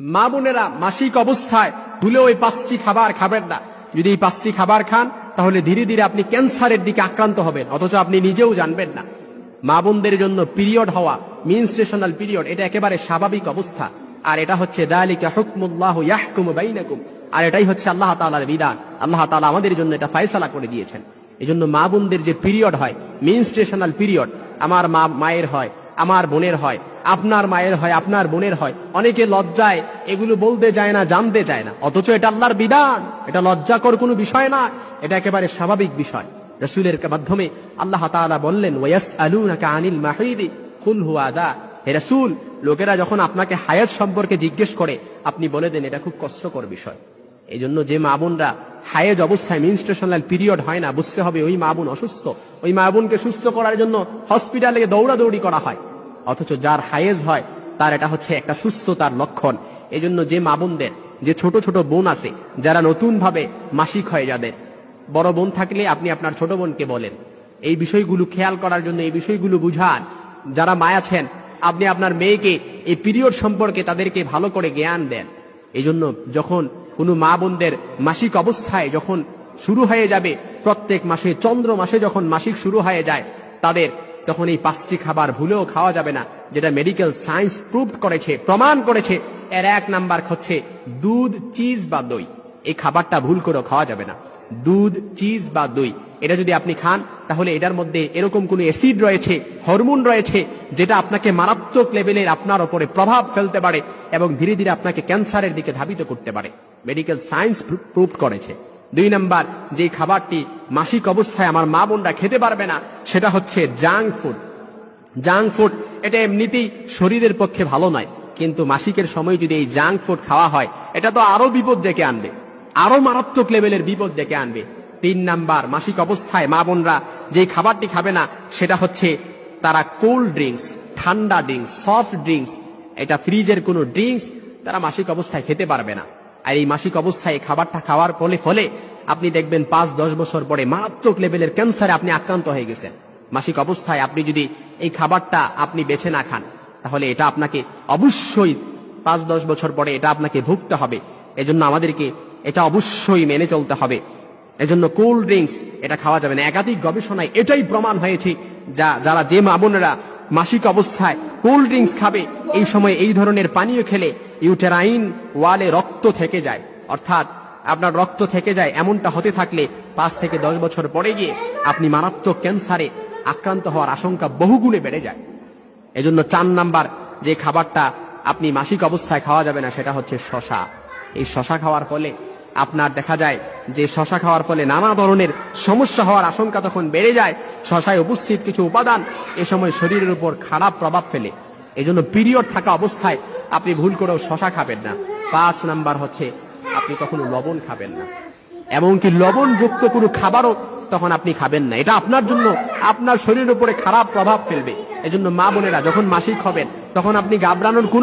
মা বোনেরা মাসিক অবস্থায় ভুলেও ওই পাঁচটি খাবার খাবেন না। যদি এই পাঁচটি খাবার খান, তাহলে ধীরে ধীরে আপনি ক্যান্সারের দিকে আক্রান্ত হবেন, অথচ আপনি নিজেও জানবেন না। মা বোনদের জন্য পিরিয়ড হওয়া মিনস্ট্রেশনাল পিরিয়ড, এটা একেবারে স্বাভাবিক অবস্থা। আর এটা হচ্ছে আর এটাই হচ্ছে আল্লাহ তাআলার বিধান। আল্লাহ তাআলা আমাদের জন্য এটা ফয়সালা করে দিয়েছেন। এই জন্য মা বোনদের যে পিরিয়ড হয় মিনস্ট্রেশনাল পিরিয়ড, আমার মা, মায়ের হয়, আমার বোনের হয় আপনার মায়ের হয়, আপনার বোনের হয়। অনেকে লজ্জায় এগুলো বলতে যায় না, জানতে চায় না। অথচ এটা আল্লাহর বিধান। এটা লজ্জাকর কোনো বিষয় না। এটা একেবারে স্বাভাবিক বিষয়। রসুলের মাধ্যমে আল্লাহ তাআলা বললেন ওয়াস আলুনাকা আনিল মাহিদি, কুল হুয়া দা হে রসুল, লোকেরা যখন আপনাকে হায়াত সম্পর্কে জিজ্ঞেস করে, আপনি বলে দেন, এটা খুব কষ্টকর বিষয়। এই জন্য যে মা বোনরা হায়েজ অবস্থায় মিনস্ট্রেশনাল পিরিয়ড হয় না, বুঝতে হবে ওই মা বোন অসুস্থ। ওই মা বোনকে সুস্থ করার জন্য হসপিটালে দৌড়াদৌড়ি করা হয়। অথচ যার হায়েজ হয়, তার এটা হচ্ছে একটা সুস্থতার লক্ষণ। এই জন্য যে মা বোনদের, যে ছোট ছোট বোন আছে, যারা নতুন ভাবে মাসিক হয়ে যাদের, বড় বোন থাকলে আপনি আপনার ছোট বোনকে বলেন। এই বিষয়গুলো খেয়াল করার জন্য, এই বিষয়গুলো বুঝান। যারা মা আছেন, আপনি আপনার মেয়েকে এই পিরিয়ড সম্পর্কে তাদেরকে ভালো করে জ্ঞান দেন। এই জন্য যখন কোনো মা বোনদের মাসিক অবস্থায় যখন শুরু হয়ে যাবে, প্রত্যেক মাসে, চন্দ্র মাসে যখন মাসিক শুরু হয়ে যায়, তাদের তখন এই পাঁচটি খাবার ভুলেও খাওয়া যাবে না, যেটা মেডিকেল সায়েন্স প্রুভ করেছে, প্রমাণ করেছে। এর এক নাম্বার হচ্ছে দুধ চিজ বা দই। এই খাবারটা ভুল করেও খাওয়া যাবে না। দুধ চিজ বা দই। এটা যদি আপনি খান, তাহলে এটার মধ্যে এরকম কোনো অ্যাসিড রয়েছে হরমোন রয়েছে, যেটা আপনাকে মারাত্মক লেভেলের আপনার ওপরে প্রভাব ফেলতে পারে এবং ধীরে ধীরে আপনাকে ক্যান্সারের দিকে ধাবিত করতে পারে। মেডিকেল সায়েন্স প্রুভ করেছে। দুই নাম্বার, যে খাবারটি মাসিক অবস্থায় আমার মা বোনরা খেতে পারবে না, সেটা হচ্ছে জাঙ্ক ফুড জাঙ্ক ফুড এটা এমনিতেই শরীরের পক্ষে ভালো নয়, কিন্তু মাসিকের সময় যদি এই জাঙ্ক ফুড খাওয়া হয়, এটা তো আরও বিপদ ডেকে আনবে আরও মারাত্মক লেভেলের বিপদ ডেকে আনবে। তিন নাম্বার, মাসিক অবস্থায় মা বোনরা যে খাবারটি খাবে না, সেটা হচ্ছে তারা কোল্ড ড্রিঙ্কস ঠান্ডা ড্রিঙ্কস সফট ড্রিঙ্কস এটা ফ্রিজের কোনো ড্রিঙ্কস তারা মাসিক অবস্থায় খেতে পারবে না। আর এই মাসিক অবস্থায় খাবারটা খাওয়ার ফলে ফলে আপনি দেখবেন পাঁচ, দশ বছর পরে মারাত্মক লেভেলের ক্যান্সারে আপনি আক্রান্ত হয়ে গেছেন। মাসিক অবস্থায় আপনি যদি এই খাবারটা আপনি বেছে না খান, তাহলে এটা আপনাকে অবশ্যই পাঁচ, দশ বছর পরে এটা আপনাকে ভুগতে হবে। এজন্য আমাদেরকে এটা অবশ্যই মেনে চলতে হবে। এজন্য কোল্ড ড্রিঙ্কস এটা খাওয়া যাবে না। একাধিক গবেষণায় এটাই প্রমাণ হয়েছে, যা, যারা যে মা বোনেরা মাসিক অবস্থায় কোল্ড ড্রিঙ্কস খাবে। এই সময় এই ধরনের পানীয় খেলে ইউটেরাইন ওয়ালে রক্ত থেকে যায়। অর্থাৎ আপনার রক্ত থেকে যায় এমনটা হতে থাকলে পাঁচ থেকে দশ বছর পরে গিয়ে আপনি মারাত্মক ক্যান্সারে আক্রান্ত হওয়ার আশঙ্কা বহুগুণে বেড়ে যায়। এজন্য চার নাম্বার যে খাবারটা আপনি মাসিক অবস্থায় খাওয়া যাবে না, সেটা হচ্ছে শশা। এই শশা খাওয়ার ফলে আপনার দেখা যায় যে শশা খাওয়ার ফলে নানা ধরনের সমস্যা হওয়ার আশঙ্কা তখন বেড়ে যায়, শশায় উপস্থিত কিছু উপাদান এ সময় শরীরের উপর খারাপ প্রভাব ফেলে। এজন্য পিরিয়ড থাকা অবস্থায় আপনি ভুল করেও শশা খাবেন না। পাঁচ নাম্বার হচ্ছে, আপনি কখনো লবণ খাবেন না। এমনকি লবণযুক্ত কোনো খাবারও তখন আপনি খাবেন না। এটা আপনার জন্য, আপনার শরীরের উপরে খারাপ প্রভাব ফেলবে। এজন্য মা বোনেরা যখন মাসিক হবেন, তখন আপনি গাবড়ানোর কোনো